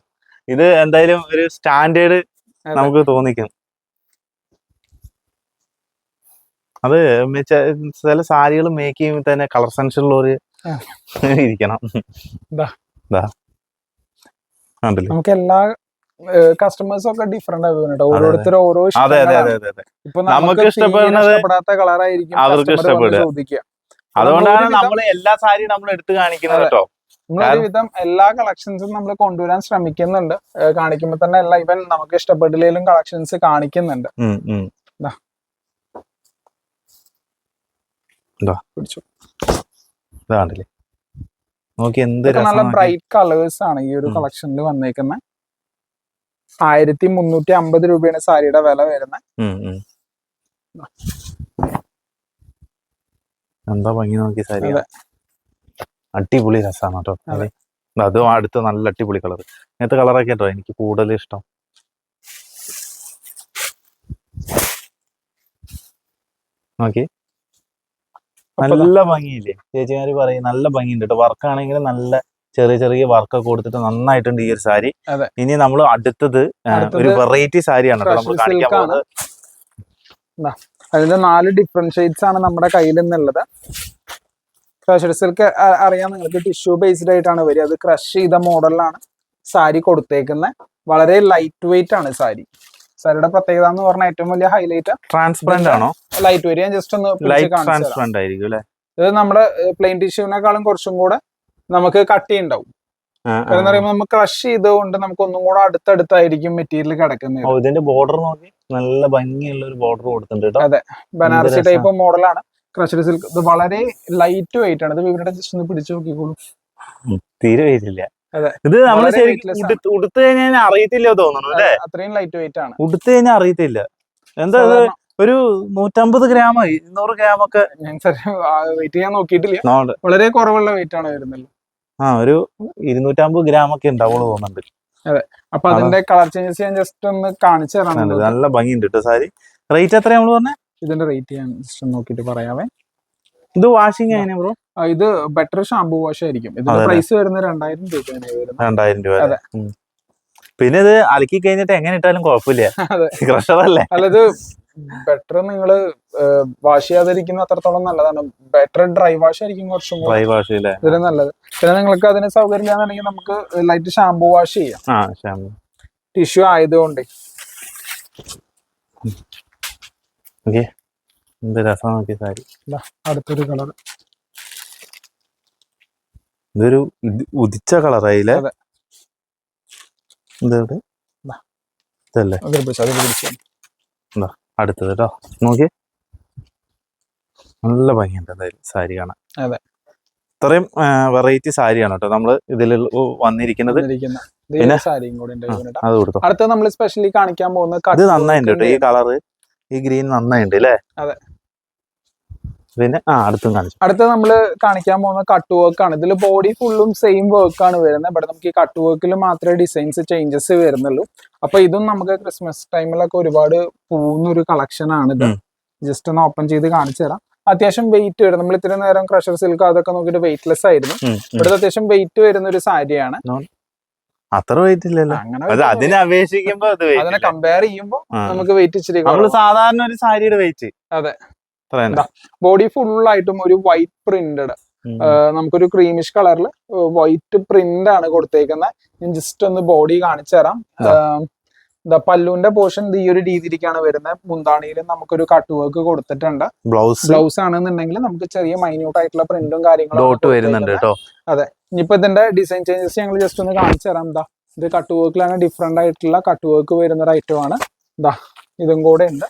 S1: ഇത് എന്തായാലും ഒരു സ്റ്റാൻഡേർഡ് നമുക്ക് തോന്നിക്കും. അത് ചില സാരികൾ മേക്ക് ചെയ്യുമ്പോൾ തന്നെ കളർ സെൻസുള്ള
S2: ഒരു.
S1: ഇരിക്കണം.
S2: നമുക്ക് എല്ലാ കസ്റ്റമേഴ്സും ഒക്കെ ഡിഫറെന്റ് ആകും കേട്ടോ. ഓരോരുത്തർ ഓരോ ഇപ്പൊ
S1: നമുക്ക്
S2: ഇഷ്ടപ്പെടാത്ത കളറായിരിക്കും
S1: അവർക്ക്
S2: ചോദിക്കുക.
S1: അതുകൊണ്ടാണ് നമ്മൾ എല്ലാ സാരി നമ്മൾ എടുത്തു കാണിക്കുന്നത്. കേട്ടോ.
S2: നമ്മളൊരുവിധം എല്ലാ കളക്ഷൻസും നമ്മൾ കൊണ്ടുവരാൻ ശ്രമിക്കുന്നുണ്ട്. കാണിക്കുമ്പോ തന്നെ എല്ലാ ഇവൻ നമുക്ക് ഇഷ്ടപ്പെട്ടില്ലെങ്കിലും കളക്ഷൻസ് കാണിക്കുന്നുണ്ട്. പിടിച്ചു.
S1: നോക്കി എന്ത്
S2: നല്ല ബ്രൈറ്റ് കളേഴ്സ് ആണ് ഈ ഒരു കളക്ഷനിൽ വന്നേക്കുന്നത് ആയിരത്തി മുന്നൂറ്റി അമ്പത് രൂപയാണ് സാരിയുടെ വില വരുന്നത്.
S1: എന്താ ഭംഗി നോക്കി സാരി. അടിപൊളി രസമാണ് കേട്ടോ
S2: അതെ.
S1: അടുത്ത നല്ല അടിപൊളി കളർ ഇങ്ങനത്തെ കളറൊക്കെ കേട്ടോ എനിക്ക് കൂടുതൽ ഇഷ്ടം. നോക്കി. നല്ല ഭംഗിയില്ലേ? ചേച്ചിമാര് പറയും നല്ല ഭംഗിയുണ്ട് കേട്ടോ വർക്ക് ആണെങ്കിൽ നല്ല ചെറിയ ചെറിയ വർക്കൊക്കെ കൊടുത്തിട്ട് നന്നായിട്ടുണ്ട് ഈ ഒരു സാരി. ഇനി നമ്മൾ അടുത്തത് ഒരു വെറൈറ്റി സാരിയാണ് നമ്മൾ കാണിക്കാൻ. പോകുന്നത്.
S2: അതിന്റെ നാല് ഡിഫറെന്റ് ഷെയ്ഡ്സ് ആണ് നമ്മുടെ കയ്യിൽ നിന്നുള്ളത് ക്രഷഡ് സിൽക്ക് അറിയാം നിങ്ങൾക്ക് ടിഷ്യൂ ബേസ്ഡ് ആയിട്ടാണ് വരിക. അത് ക്രഷ് ചെയ്ത മോഡലിലാണ് സാരി കൊടുത്തേക്കുന്നത്. വളരെ ലൈറ്റ് വെയിറ്റ് ആണ് സാരി. സാരിയുടെ പ്രത്യേകത എന്ന് പറഞ്ഞാൽ ഏറ്റവും വലിയ ഹൈലൈറ്റ്
S1: ട്രാൻസ്പെറന്റ് ആണോ?
S2: ലൈറ്റ് വെയിറ്റ് ഞാൻ ജസ്റ്റ് ഒന്ന്
S1: ട്രാൻസ്പെറന്റ് ആയിരിക്കും
S2: ഇത് നമ്മുടെ പ്ലെയിൻ ടിഷ്യൂവിനേക്കാളും കുറച്ചും കൂടെ നമുക്ക് കട്ടി ഉണ്ടാവും കാരണം പറയുമ്പോൾ നമ്മൾ ക്രഷ് ചെയ്തുകൊണ്ട് നമുക്ക് ഒന്നും കൂടെ അടുത്തടുത്തായിരിക്കും മെറ്റീരിയൽ കിടക്കുന്നത്.
S1: ഇതിന്റെ ബോർഡർ നോക്കി നല്ല ഭംഗിയുള്ള ഒരു ബോർഡർ കൊടുത്തിട്ടുണ്ട്
S2: അതെ. ബനാറസി ടൈപ്പ് മോഡലാണ് ക്രഷഡ് സിൽക്ക് ഇത് വളരെ ലൈറ്റ് വെയിറ്റ് ആണ്. ഇത് ഇവരുടെ ജസ്റ്റ് ഒന്ന് പിടിച്ചു നോക്കിക്കോളൂ.
S1: തീരെ
S2: വെയിറ്റില്ല.
S1: ഇത് നമ്മൾ ശരിക്കും ഉടുത്ത് കഴിഞ്ഞാൽ അറിയത്തില്ല തോന്നുന്നു അല്ലേ?
S2: അത്രയും ലൈറ്റ് വെയിറ്റ് ആണ്.
S1: ഉടുത്ത് കഴിഞ്ഞാൽ അറിയത്തില്ല. എന്താ ഒരു നൂറ്റമ്പത് ഗ്രാമോ ഇരുന്നൂറ് ഗ്രാം ഒക്കെ
S2: ഞാൻ വെയിറ്റ് ചെയ്യാൻ നോക്കിയിട്ടില്ല. വളരെ കുറവുള്ള വെയിറ്റ് ആണ് വരുന്നത്.
S1: ആ ഒരു ഇരുന്നൂറ്റമ്പത് ഗ്രാം ഒക്കെ ഉണ്ടാവുള്ളൂ തോന്നുന്നുണ്ട്.
S2: അപ്പൊ അതിന്റെ കളർ ചേഞ്ചസ് ഞാൻ ജസ്റ്റ് ഒന്ന് കാണിച്ചു
S1: നല്ല ഭംഗിയുണ്ട് കേട്ടോ സാരി. റേറ്റ് എത്രയാ നമ്മൾ പറഞ്ഞത്
S2: ഇതിന്റെ റേറ്റ് ഞാൻ ജസ്റ്റ് നോക്കിയിട്ട് പറയാവേ.
S1: ഇത് വാഷിംഗ് എങ്ങനെ ബ്രോ
S2: ഇത് ബെറ്റർ ഷാംപൂ വാഷ് ആയിരിക്കും. ഇതിന്റെ പ്രൈസ് വരുന്നത് രണ്ടായിരം രൂപയാണ് വരുന്നത്.
S1: രണ്ടായിരം രൂപ
S2: അതെ.
S1: പിന്നെ ഇത് അലക്കി കഴിഞ്ഞിട്ട് എങ്ങനെ ഇട്ടാലും കുഴപ്പമില്ല.
S2: അതെ.
S1: അല്ല?
S2: ഇത് അല്ലത് ബെറ്റർ നിങ്ങൾ വാഷ് ചെയ്യാതിരിക്കുന്ന അത്രത്തോളം നല്ലതാണ്. ബെറ്റർ ഡ്രൈ വാഷ് ആയിരിക്കും കുറച്ചും
S1: ഡ്രൈ വാഷ്
S2: ഇതിന് നല്ലത്. പിന്നെ നിങ്ങൾക്ക് അതിന് സൗകര്യം ഇല്ലാന്നുണ്ടെങ്കിൽ നമുക്ക് ലൈറ്റ് ഷാംപൂ വാഷ് ചെയ്യാം.
S1: ഷാമ്പു
S2: ടിഷ്യൂ ആയതുകൊണ്ട്.
S1: ഓക്കെ എന്ത് രസം നോക്കി സാരി.
S2: അടുത്തൊരു കളർ
S1: ഇതൊരു ഇത് ഉദിച്ച കളറായില്ലേ. ഇതല്ലേ?
S2: പിടിച്ചു അത് പിടിച്ചു.
S1: അടുത്തത് കേട്ടോ നോക്കി നല്ല ഭംഗിയുണ്ട് എന്തായാലും സാരി കാണാൻ.
S2: അതെ.
S1: ഇത്രയും വെറൈറ്റി സാരിയാണ് കേട്ടോ നമ്മൾ ഇതിൽ വന്നിരിക്കുന്നത്. പിന്നെ?
S2: സാരിയും കൂടെ
S1: അത് കൊടുത്തു.
S2: അടുത്ത നമ്മൾ സ്പെഷ്യലി കാണിക്കാൻ പോകുന്നത്
S1: ഇത് നന്നായിട്ടുണ്ട് ഈ
S2: കളർ
S1: കളറ് ഈ ഗ്രീൻ നന്നായിട്ടുണ്ട് അല്ലേ
S2: അതെ.
S1: പിന്നെ ആ അടുത്തും കാണിച്ചു.
S2: അടുത്ത നമ്മൾ കാണിക്കാൻ പോകുന്ന കട്ട് വർക്ക് ആണ്. ഇതിൽ ബോഡി ഫുള്ളും സെയിം വർക്ക് ആണ് വരുന്നത്. ഇവിടെ നമുക്ക് ഈ കട്ട് വർക്കിൽ മാത്രമേ ഡിസൈൻസ് ചേഞ്ചസ് വരുന്നുള്ളൂ. അപ്പൊ ഇതും നമുക്ക് ക്രിസ്മസ് ടൈമിലൊക്കെ ഒരുപാട് പോകുന്ന ഒരു കളക്ഷൻ ആണ് ഇത്. ജസ്റ്റ് ഒന്ന് ഓപ്പൺ ചെയ്ത് കാണിച്ചു തരാം. അത്യാവശ്യം വെയിറ്റ് വരും. നമ്മൾ ഇത്രയും നേരം ക്രഷർ സിൽക്ക് അതൊക്കെ നോക്കിയിട്ട് വെയിറ്റ്ലെസ് ആയിരുന്നു. ഇവിടെ. അത്യാവശ്യം വെയിറ്റ് വരുന്ന ഒരു സാരിയാണ്
S1: അത്ര വെയിറ്റ് ഇല്ലല്ലോ. അതിനെ അപേക്ഷിക്കുമ്പോ അത്
S2: അതിനെ കമ്പയർ ചെയ്യുമ്പോൾ നമുക്ക് വെയിറ്റ് ഇച്ചിരി
S1: സാധാരണ ഒരു സാരിയുടെ വെയിറ്റ്
S2: അതെ.
S1: അത്ര ഫുൾ
S2: ബോഡി ഫുള്ളായിട്ടും ഒരു വൈറ്റ് പ്രിന്റഡ് നമുക്കൊരു ക്രീമിഷ് കളറിൽ വൈറ്റ് പ്രിന്റ് ആണ് കൊടുത്തേക്കുന്നത് ഞാൻ ജസ്റ്റ് ഒന്ന് ബോഡി കാണിച്ചു തരാം. പല്ലുവിന്റെ പോർഷൻ ഈ ഒരു രീതിയിലേക്കാണ് വരുന്നത് മുന്താണിയിൽ നമുക്കൊരു കട്ട് വർക്ക് കൊടുത്തിട്ടുണ്ട്.
S1: ബ്ലൗസ്
S2: ബ്ലൗസ് ആണെന്നുണ്ടെങ്കിൽ നമുക്ക് ചെറിയ മൈന്യൂട്ട് ആയിട്ടുള്ള പ്രിന്റും കാര്യങ്ങളും
S1: ഡോട്ട് വരുന്നുണ്ട് കേട്ടോ
S2: ഇനിയിപ്പോ ഇതിന്റെ ഡിസൈൻ ചേഞ്ചസ് ഞങ്ങൾ ജസ്റ്റ് ഒന്ന് കാണിച്ചു തരാം. എന്താ ഇത് കട്ട് വർക്കിലാണ് ഡിഫറെന്റ് ആയിട്ടുള്ള കട്ട് വർക്ക് വരുന്ന ഒരു ഐറ്റം ആണ്. ഇതാ ഇതും കൂടെ ഉണ്ട്.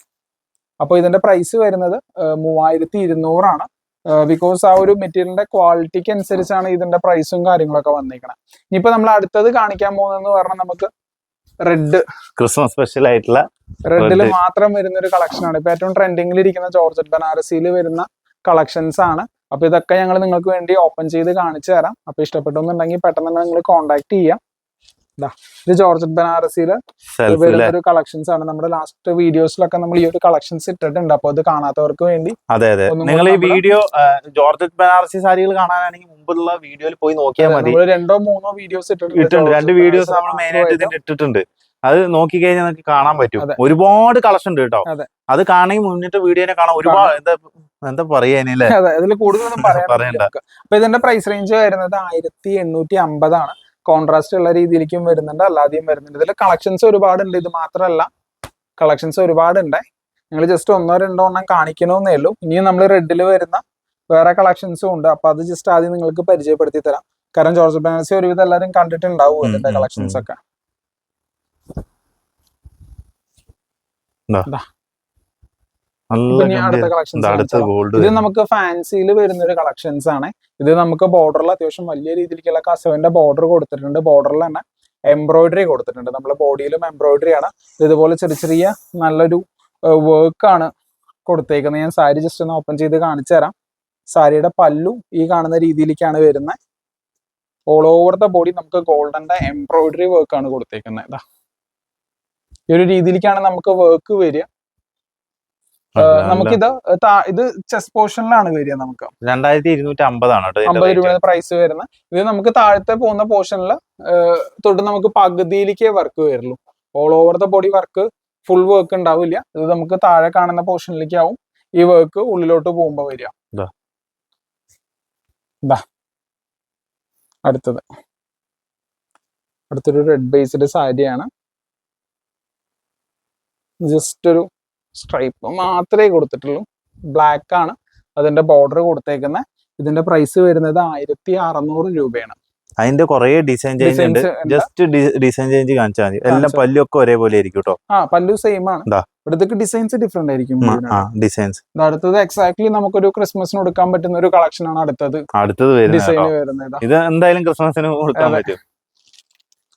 S2: അപ്പോൾ ഇതിന്റെ പ്രൈസ് വരുന്നത് മൂവായിരത്തി ഇരുന്നൂറാണ് ബിക്കോസ് ആ ഒരു മെറ്റീരിയലിന്റെ ക്വാളിറ്റിക്ക് അനുസരിച്ചാണ് ഇതിന്റെ പ്രൈസും കാര്യങ്ങളൊക്കെ വന്നിരിക്കുന്നത് ഇനിയിപ്പോ നമ്മൾ അടുത്തത് കാണിക്കാൻ പോകുന്നതെന്ന് പറഞ്ഞാൽ നമുക്ക് റെഡ്
S1: ക്രിസ്മസ് സ്പെഷ്യൽ ആയിട്ടുള്ള
S2: റെഡിൽ. മാത്രം വരുന്ന ഒരു കളക്ഷൻ ആണ്. ഇപ്പൊ ഏറ്റവും ട്രെൻഡിങ്ങിൽ ഇരിക്കുന്ന ജോർജറ്റ് ബനാറസിയിൽ വരുന്ന കളക്ഷൻസ് ആണ്. അപ്പൊ ഇതൊക്കെ ഞങ്ങൾ നിങ്ങൾക്ക് വേണ്ടി ഓപ്പൺ ചെയ്ത് കാണിച്ചു തരാം. അപ്പൊ ഇഷ്ടപ്പെട്ടെന്നുണ്ടെങ്കിൽ പെട്ടെന്ന് തന്നെ നിങ്ങൾ കോൺടാക്ട് ചെയ്യാം. ഇത് ജോർജ്
S1: ബനാറസിയിലെ
S2: ഒരു കളക്ഷൻസ് ആണ്. നമ്മുടെ ലാസ്റ്റ് വീഡിയോസിലൊക്കെ നമ്മൾ ഈ ഒരു കളക്ഷൻസ് ഇട്ടിട്ടുണ്ട്. അപ്പൊ അത് കാണാത്തവർക്ക് വേണ്ടി
S1: അതെ അതെ. നിങ്ങൾ ഈ വീഡിയോ ജോർജ് ബനാറസി സാരികൾ കാണാനാണെങ്കിൽ മുമ്പുള്ള വീഡിയോയിൽ പോയി നോക്കിയാൽ മതി.
S2: രണ്ടോ മൂന്നോ വീഡിയോസ് ഇട്ടിട്ടുണ്ട്
S1: രണ്ട് വീഡിയോസ് നമ്മൾ മെയിൻ ആയിട്ട് ഇതിന്റെ ഇട്ടിട്ടുണ്ട്. അത് നോക്കി കഴിഞ്ഞാൽ നിങ്ങൾക്ക് കാണാൻ പറ്റും. ഒരുപാട് കളക്ഷൻ ഉണ്ട് കേട്ടോ.
S2: അതെ.
S1: കാണണമെങ്കിൽ മുന്നിട്ട് വീഡിയോനെ കാണാൻ ഒരുപാട് എന്താ എന്താ പറയാ അതിനല്ലേ
S2: അതെ അതിൽ കൂടുതലൊന്നും
S1: പറയണ്ട.
S2: അപ്പൊ ഇതിന്റെ പ്രൈസ് റേഞ്ച് വരുന്നത് ആയിരത്തി എണ്ണൂറ്റി അമ്പതാണ്. കോൺട്രാസ്റ്റ് ഉള്ള രീതിയിലേക്കും വരുന്നുണ്ട്. അല്ലാതെയും വരുന്നുണ്ട്. ഇതിൽ കളക്ഷൻസ് ഒരുപാടുണ്ട്. ഇത് മാത്രമല്ല കളക്ഷൻസ് ഒരുപാടുണ്ട്. നിങ്ങൾ ജസ്റ്റ് ഒന്നോ രണ്ടോ എണ്ണം കാണിക്കണമെന്നേ ഉള്ളൂ. ഇനിയും നമ്മൾ റെഡിൽ വരുന്ന വേറെ കളക്ഷൻസും ഉണ്ട്. അപ്പൊ അത് ജസ്റ്റ് ആദ്യം നിങ്ങൾക്ക് പരിചയപ്പെടുത്തി തരാം. കാരണം ജോർജ് ബാനർസി ഒരുവിധം എല്ലാവരും കണ്ടിട്ടുണ്ടാവും ഇതിന്റെ കളക്ഷൻസ് ഒക്കെ. അടുത്ത. കളക്ഷൻസ്
S1: ഇത്
S2: നമുക്ക് ഫാൻസിയിൽ വരുന്ന. ഒരു കളക്ഷൻസ് ആണ്. ഇത് നമുക്ക് ബോർഡറിൽ അത്യാവശ്യം വലിയ രീതിയിലേക്കുള്ള കസവിന്റെ ബോർഡർ കൊടുത്തിട്ടുണ്ട്. ബോർഡറിൽ തന്നെ എംബ്രോയിഡറി കൊടുത്തിട്ടുണ്ട്. നമ്മുടെ ബോഡിയിലും എംബ്രോയിഡറി ആണ്. ഇതുപോലെ ചെറിയ ചെറിയ നല്ലൊരു വർക്ക് ആണ് കൊടുത്തേക്കുന്നത്. ഞാൻ സാരി ജസ്റ്റ് ഒന്ന് ഓപ്പൺ ചെയ്ത് കാണിച്ചു തരാം. സാരിയുടെ പല്ലു ഈ കാണുന്ന രീതിയിലേക്കാണ് വരുന്നത് ഓൾ ഓവർ ദ ബോഡി നമുക്ക് ഗോൾഡന്റെ എംബ്രോയിഡറി വർക്ക് ആണ് കൊടുത്തേക്കുന്നത്. ഇതാ. ഈ ഒരു രീതിയിലേക്കാണ് നമുക്ക് വർക്ക് വരിക. നമുക്കിത് ഇത് ചെസ് പോർഷനിലാണ് വരിക നമുക്ക്.
S1: രണ്ടായിരത്തി ഇരുന്നൂറ്റി അമ്പതാണ്
S2: അമ്പത്. രൂപയുടെ പ്രൈസ് വരുന്നത്. ഇത് നമുക്ക് താഴത്തെ പോകുന്ന പോർഷനിൽ തൊട്ട് നമുക്ക് പകുതിയിലേക്കേ വർക്ക് വരുള്ളൂ. All over the body work full work ഉണ്ടാവില്ല. ഇത് നമുക്ക് താഴെ കാണുന്ന പോർഷനിലേക്ക് ആവും. ഈ വർക്ക് ഉള്ളിലോട്ട് പോകുമ്പോ വരിക. അടുത്തത്. അടുത്തൊരു റെഡ് ബേസ്ഡ് സാരിയാണ്. ജസ്റ്റ് ഒരു സ്ട്രൈപ്പ് മാത്രമേ കൊടുത്തിട്ടുള്ളൂ. ബ്ലാക്ക് ആണ് അതിന്റെ ബോർഡർ കൊടുത്തേക്കുന്ന. ഇതിന്റെ പ്രൈസ് വരുന്നത് ആയിരത്തി അറുന്നൂറ് രൂപയാണ്.
S1: അതിന്റെ കുറെ ഡിസൈൻ ചേഞ്ച് ഉണ്ട്. ജസ്റ്റ് ഡിസൈൻ ചേഞ്ച് കാണിച്ചാൽ മതി. എല്ലാം
S2: പല്ലു
S1: പല്ലൊക്കെ ഒരേപോലെ ആയിരിക്കും കേട്ടോ
S2: ആ പല്ലു സെയിം ആണ്.
S1: ദാ.
S2: ഇവിടത്തേക്ക് ഡിസൈൻസ് ഡിഫറെന്റ് ആയിരിക്കും
S1: ഡിസൈൻസ്
S2: അടുത്തത് എക്സാക്ട്ലി നമുക്കൊരു ക്രിസ്മസിന് കൊടുക്കാൻ പറ്റുന്ന ഒരു കളക്ഷൻ ആണ് അടുത്തത്.
S1: അടുത്തത്
S2: ഡിസൈൻ വരുന്നത്. ഇത്
S1: എന്തായാലും ക്രിസ്മസിന് കൊടുക്കാൻ പറ്റും.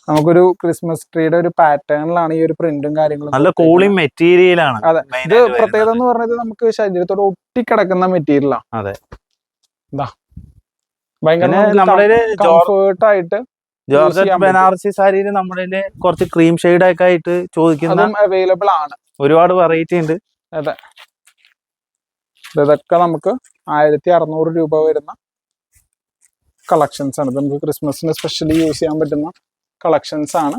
S2: നമുക്കൊരു ക്രിസ്മസ് ട്രീയുടെ ഒരു പാറ്റേണിലാണ് ഈ ഒരു പ്രിന്റും കാര്യങ്ങളും
S1: നല്ല. കൂളിംഗ് മെറ്റീരിയൽ ആണ്
S2: അതെ. ഇത് പ്രത്യേകത. എന്ന് പറഞ്ഞത് നമുക്ക് ശരീരത്തോട് ഒട്ടിക്കിടക്കുന്ന മെറ്റീരിയലാണ്
S1: അതെ.
S2: ഇതാ ഭയങ്കര
S1: പിന്നെ നമ്മുടെ
S2: കംഫേർട്ട് ആയിട്ട്
S1: ജോർജറ്റ്. ബനാറസി സാരിയിൽ നമ്മുടെ കുറച്ച് ക്രീം ഷെയ്ഡ് ഒക്കെ ആയിട്ട് ചോദിക്കുന്ന
S2: അവൈലബിൾ ആണ്
S1: ഒരുപാട് വെറൈറ്റി ഉണ്ട്
S2: അതെ ഇതൊക്കെ നമുക്ക് ആയിരത്തി അറുന്നൂറ് രൂപ വരുന്ന കളക്ഷൻസ് ആണ് നമുക്ക് ക്രിസ്മസിന് സ്പെഷ്യലി യൂസ് ചെയ്യാൻ പറ്റുന്ന കളക്ഷൻസ് ആണ്.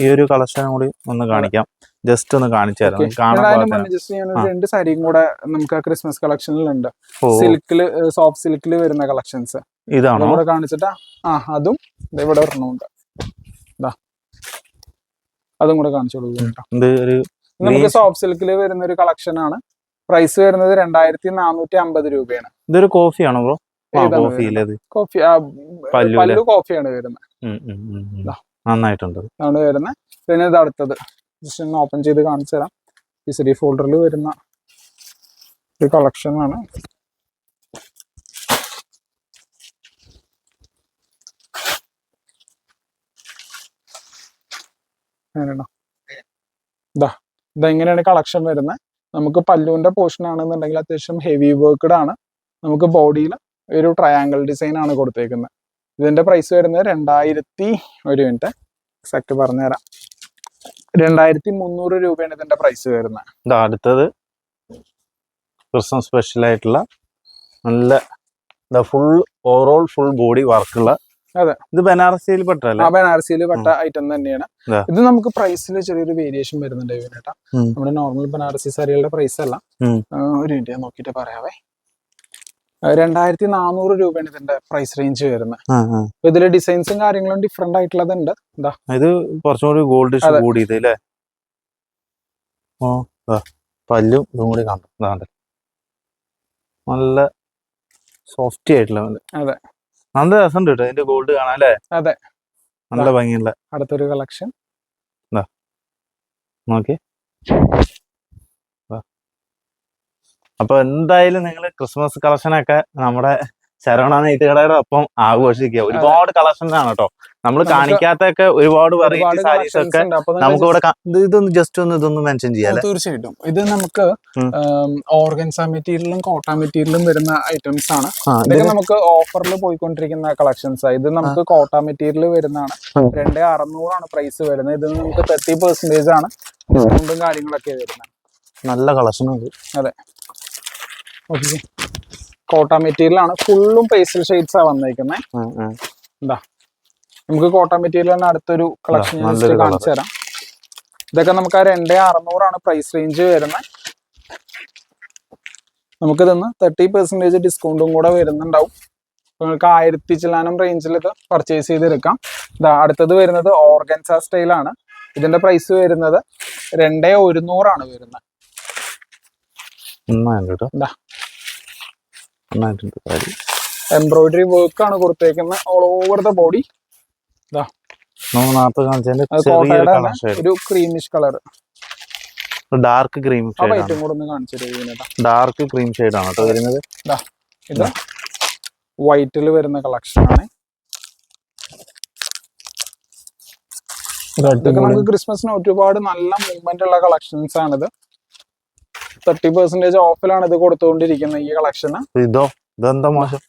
S1: ഈ ഒരു കളക്ഷൻ കൂടി ഒന്ന് കാണിക്കാം. ജസ്റ്റ് ഒന്ന് കാണിച്ചു തരാം
S2: Okay.
S1: നമുക്ക് കാണാൻ
S2: അതിന്
S1: പാകത്തിന്.
S2: മുന്നേ just ഞാൻ ഒരു
S1: ആ.
S2: രണ്ട് സാരിയും കൂടെ നമുക്ക് ആ ക്രിസ്മസ് കളക്ഷനിൽ ഉണ്ട്
S1: ഓ,
S2: സിൽക്കിൽ സോഫ്റ്റ് സിൽക്കിൽ വരുന്ന കളക്ഷൻസ്
S1: ഇതാണോ?
S2: കൂടെ കാണിച്ചിട്ടാ. ആ അതും ഇവിടെ ഒരെണ്ണമുണ്ട്. അതും കൂടെ കാണിച്ചു കൊടുക്കും നമുക്ക് സോഫ്റ്റ് സിൽക്കിൽ വരുന്ന ഒരു കളക്ഷൻ ആണ്. പ്രൈസ് വരുന്നത് രണ്ടായിരത്തി നാനൂറ്റി അമ്പത് രൂപയാണ്.
S1: ഇതൊരു കോഫിയാണോ ബ്രോ കോഫി പല്ലു
S2: കോഫിയാണ് വരുന്നത്.
S1: നന്നായിട്ടുണ്ട്
S2: ആണ് വരുന്നത്. പിന്നെ ഇത് അടുത്തത്. ജസ്റ്റ് ഒന്ന് ഓപ്പൺ ചെയ്ത് കാണിച്ചു തരാം. ഈ സിഡി ഫോൾഡറിൽ വരുന്ന ഒരു കളക്ഷനാണ് ഇതെങ്ങനെയാണ് കളക്ഷൻ വരുന്നത്. നമുക്ക് പല്ലുവിന്റെ പോർഷൻ ആണെന്നുണ്ടെങ്കിൽ അത്യാവശ്യം ഹെവി വർക്ക്ഡ് ആണ്. നമുക്ക് ബോഡിയിൽ ഒരു ട്രയാങ്കിൾ ഡിസൈൻ ആണ് കൊടുത്തേക്കുന്നത് ഇതിന്റെ പ്രൈസ് വരുന്നത് രണ്ടായിരത്തി ഒരു മിനിറ്റ് എക്സാക്ട് പറഞ്ഞുതരാം. രണ്ടായിരത്തി മുന്നൂറ് രൂപയാണ് ഇതിന്റെ പ്രൈസ് വരുന്നത്
S1: അടുത്തത്. ക്രിസ്മസ് സ്പെഷ്യൽ ആയിട്ടുള്ള നല്ല ഫുൾ ഓവറോൾ ഫുൾ ബോഡി വർക്കുള്ള
S2: അതെ.
S1: ഇത് ബനാറസിയിൽ പെട്ടല്ലേ
S2: ആ ബനാറസിയിൽ പെട്ട ഐറ്റം തന്നെയാണ്.
S1: ഇത്.
S2: നമുക്ക് പ്രൈസിൽ ചെറിയൊരു വേരിയേഷൻ വരുന്നുണ്ട് ഇവനേട്ടാ. നമ്മുടെ നോർമൽ ബനാറസി സാരികളുടെ പ്രൈസ് അല്ല. ഒരു മിനിറ്റ് ഞാൻ നോക്കിയിട്ട് പറയാവേ. രണ്ടായിരത്തി നാനൂറ് രൂപയാണ് ഇതിന്റെ പ്രൈസ് റേഞ്ച് വരുന്നത്. ഇതിൽ ഡിസൈൻസും കാര്യങ്ങളും ഡിഫറെന്റ് ആയിട്ടുള്ളത് ഉണ്ട്
S1: ഇത് കുറച്ചും കൂടി ഗോൾഡ്. കൂടി ഇത് അല്ലേ ഓ പല്ലും ഇതും കൂടി നല്ല സോഫ്റ്റി ആയിട്ടുള്ള.
S2: അതെ.
S1: നല്ല രസമുണ്ട് കേട്ടോ ഇതിന്റെ ഗോൾഡ് കാണാൻ അല്ലേ?
S2: അതെ.
S1: നല്ല ഭംഗിയുള്ള.
S2: അടുത്തൊരു കളക്ഷൻ
S1: നോക്കി അപ്പൊ എന്തായാലും നിങ്ങൾ ക്രിസ്മസ് കളക്ഷനൊക്കെ നമ്മുടെ ശരവണ നെയ്ത്തുകടയുടെ ഒപ്പം ആഘോഷിക്കുക. ഒരുപാട് കളക്ഷൻസ് ആണ് കേട്ടോ നമ്മൾ
S2: കാണിക്കാത്ത
S1: കാണിക്കാത്തൊക്കെ ഒരുപാട് വെറൈറ്റി സാരീസ് ഒക്കെ നമുക്ക് ഇവിടെ ഇതൊന്ന് ജസ്റ്റ് ഒന്ന് ഇതൊന്ന് മെൻഷൻ ചെയ്യാം
S2: തീർച്ചയായിട്ടും. ഇത് നമുക്ക്. ഓർഗൻസ മെറ്റീരിയലും കോട്ട മെറ്റീരിയലും വരുന്ന ഐറ്റംസ് ആണ്. ഇതൊക്കെ നമുക്ക് ഓഫറിൽ പോയിക്കൊണ്ടിരിക്കുന്ന കളക്ഷൻസ് ഇത് നമുക്ക് കോട്ട മെറ്റീരിയൽ വരുന്നതാണ്. രണ്ട് അറുന്നൂറാണ് പ്രൈസ് വരുന്നത്. ഇത് നമുക്ക് തേർട്ടി പെർസെന്റേജ് ആണ് ഡിസ്കൗണ്ടും കാര്യങ്ങളൊക്കെ വരുന്നത്.
S1: നല്ല കളക്ഷൻ ഉണ്ട്
S2: കോട്ട മെറ്റീരിയൽ ആണ്. ഫുള്ളും പേസ്റ്റൽ ഷെയ്ഡ്സ് ആ വന്നേക്കുന്നത്
S1: ഉം.
S2: നമുക്ക് കോട്ട മെറ്റീരിയൽ തന്നെ അടുത്തൊരു കളക്ഷൻ കാണിച്ചു തരാം. ഇതൊക്കെ നമുക്ക് ആ രണ്ട് അറുന്നൂറാണ് പ്രൈസ് റേഞ്ച് വരുന്നത് നമുക്ക് ഇതൊന്ന് തേർട്ടി പെർസെന്റേജ് ഡിസ്കൗണ്ടും കൂടെ വരുന്നുണ്ടാവും. നിങ്ങൾക്ക് ആയിരത്തി ചില്ലാനം റേഞ്ചിൽ ഇത് പർച്ചേസ് ചെയ്തെടുക്കാം. ഇതാ അടുത്തത് വരുന്നത് ഓർഗൻസ സ്റ്റൈലാണ് ഇതിന്റെ പ്രൈസ് വരുന്നത് രണ്ടേ ഒരുന്നൂറാണ് വരുന്നത്
S1: നന്നായിട്ടുണ്ട് കേട്ടോ.
S2: ഇതാ.
S1: നന്നായിട്ടുണ്ട് സാരി
S2: എംബ്രോയിഡറി വർക്ക് ആണ് കൊടുത്തേക്കുന്നത് ഓൾ ഓവർ ദ. ബോഡി
S1: കാണിച്ചതിന്റെ ഷെയ്ഡ്
S2: ഒരു creamish colour
S1: dark cream dark cream shade ആണ്. കേട്ടോ വരുന്നത്.
S2: ഇത് വൈറ്റിൽ വരുന്ന കളക്ഷൻ ആണ്. ഇതൊക്കെ നമുക്ക് ക്രിസ്മസിന് ഒരുപാട് നല്ല മൂവ്മെന്റ് ഉള്ള കളക്ഷൻസ് ആണിത്. തേർട്ടി പെർസെന്റേജ് ഓഫിലാണ് ഇത് കൊടുത്തുകൊണ്ടിരിക്കുന്നത് ഈ കളക്ഷൻ
S1: ഇതോ? ഇതെന്താ മോശം?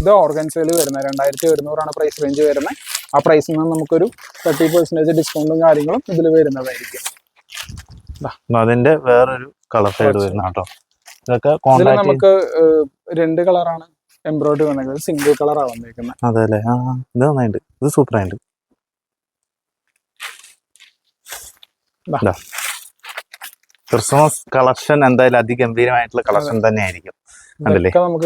S2: ഇത് ഓർഗൻസയിൽ വരുന്നത്. രണ്ടായിരത്തി ഒരുന്നൂറാണ് പ്രൈസ് റേഞ്ച് വരുന്നത്. ആ പ്രൈസിൽ നിന്ന് നമുക്കൊരു തേർട്ടി പെർസെന്റേജ് ഡിസ്കൗണ്ടും കാര്യങ്ങളും ഇതിൽ വരുന്നതായിരിക്കും.
S1: അതിന്റെ വേറൊരു കളർ ഷെയ്ഡ്
S2: Clutch.
S1: വരുന്ന കേട്ടോ. ഇതൊക്കെ
S2: നമുക്ക് രണ്ട് കളറാണ് എംബ്രോയിഡറി വന്നേക്കുന്നത് സിംഗിൾ കളർ വന്നേക്കുന്നത്.
S1: അതെ അല്ലേ ആ ഇത് നന്നായിട്ട് ഇത് സൂപ്പർ ആയിട്ട്. ക്രിസ്മസ് കളക്ഷൻ എന്തായാലും അതിഗംഭീരമായിട്ടുള്ള കളക്ഷൻ തന്നെ ആയിരിക്കും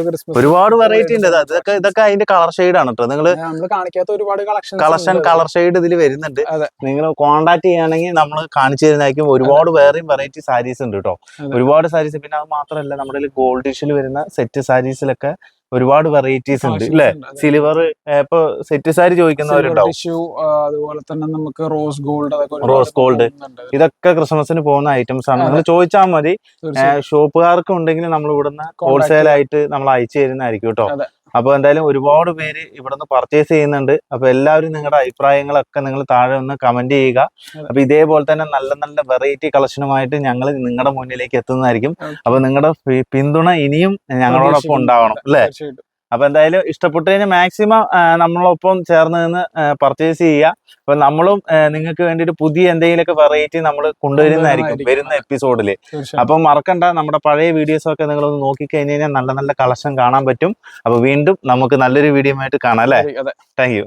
S2: ക്രിസ്മസ്
S1: ഒരുപാട് വെറൈറ്റി ഉണ്ട്. ഇത്. ഇതൊക്കെ ഇതൊക്കെ അതിന്റെ കളർ ഷെയ്ഡ് ആണ് കേട്ടോ നിങ്ങൾ
S2: കാണിക്കാത്ത ഒരുപാട് കളക്ഷൻ
S1: കളക്ഷൻ കളർ ഷെയ്ഡ് ഇതിൽ വരുന്നുണ്ട്. നിങ്ങൾ കോണ്ടാക്ട് ചെയ്യുകയാണെങ്കിൽ നമ്മൾ കാണിച്ചു തരുന്നതായിരിക്കും. ഒരുപാട് വേറെയും വെറൈറ്റി സാരീസ് ഉണ്ട് കേട്ടോ ഒരുപാട് സാരീസ് പിന്നെ അത് മാത്രമല്ല നമ്മുടെ ഗോൾഡ് ഇഷ്യൂൽ വരുന്ന സെറ്റ് സാരീസിലൊക്കെ ഒരുപാട് വെറൈറ്റീസ് ഉണ്ട് അല്ലെ സിൽവർ ഇപ്പൊ സെറ്റ് സാരി ചോദിക്കുന്നവരുണ്ടാവും
S2: അതുപോലെ തന്നെ നമുക്ക് റോസ് ഗോൾഡ്
S1: gold.
S2: പോകുന്നുണ്ട്.
S1: ഇതൊക്കെ ക്രിസ്മസിന് പോകുന്ന ഐറ്റംസ് ആണ്. നിങ്ങൾ ചോദിച്ചാൽ മതി. ഷോപ്പുകാർക്ക് ഉണ്ടെങ്കിൽ നമ്മൾ ഇവിടുന്ന് ഹോൾസെയിൽ ആയിട്ട് നമ്മൾ അയച്ചു തരുന്നതായിരിക്കും കേട്ടോ.
S2: അതെ.
S1: അപ്പൊ എന്തായാലും ഒരുപാട് പേര് ഇവിടുന്ന് പർച്ചേസ് ചെയ്യുന്നുണ്ട്. അപ്പൊ എല്ലാവരും നിങ്ങളുടെ അഭിപ്രായങ്ങളൊക്കെ നിങ്ങൾ താഴെ ഒന്ന് കമന്റ് ചെയ്യുക.
S2: അപ്പോൾ
S1: അപ്പൊ ഇതേപോലെ തന്നെ നല്ല നല്ല വെറൈറ്റി കളക്ഷനുമായിട്ട് ഞങ്ങൾ നിങ്ങളുടെ മുന്നിലേക്ക് എത്തുന്നതായിരിക്കും.
S2: അപ്പോൾ
S1: അപ്പൊ നിങ്ങളുടെ പിന്തുണ ഇനിയും ഞങ്ങളോടൊപ്പം. ഉണ്ടാവണം അല്ലേ?
S2: തീർച്ചയായിട്ടും.
S1: അപ്പൊ എന്തായാലും ഇഷ്ടപ്പെട്ടു കഴിഞ്ഞാൽ മാക്സിമം നമ്മളൊപ്പം ചേർന്ന് നിന്ന് പർച്ചേസ് ചെയ്യുക അപ്പൊ നമ്മളും നിങ്ങൾക്ക് വേണ്ടിയിട്ട് പുതിയ എന്തെങ്കിലുമൊക്കെ വെറൈറ്റി നമ്മൾ കൊണ്ടുവരുന്നതായിരിക്കും. വരുന്ന എപ്പിസോഡിൽ. അപ്പൊ മറക്കണ്ട നമ്മുടെ പഴയ വീഡിയോസ് ഒക്കെ നിങ്ങളൊന്ന് നോക്കിക്കഴിഞ്ഞ് കഴിഞ്ഞാൽ നല്ല നല്ല കളക്ഷൻ കാണാൻ പറ്റും അപ്പൊ വീണ്ടും നമുക്ക് നല്ലൊരു വീഡിയോ ആയിട്ട് കാണാം അല്ലേ താങ്ക് യു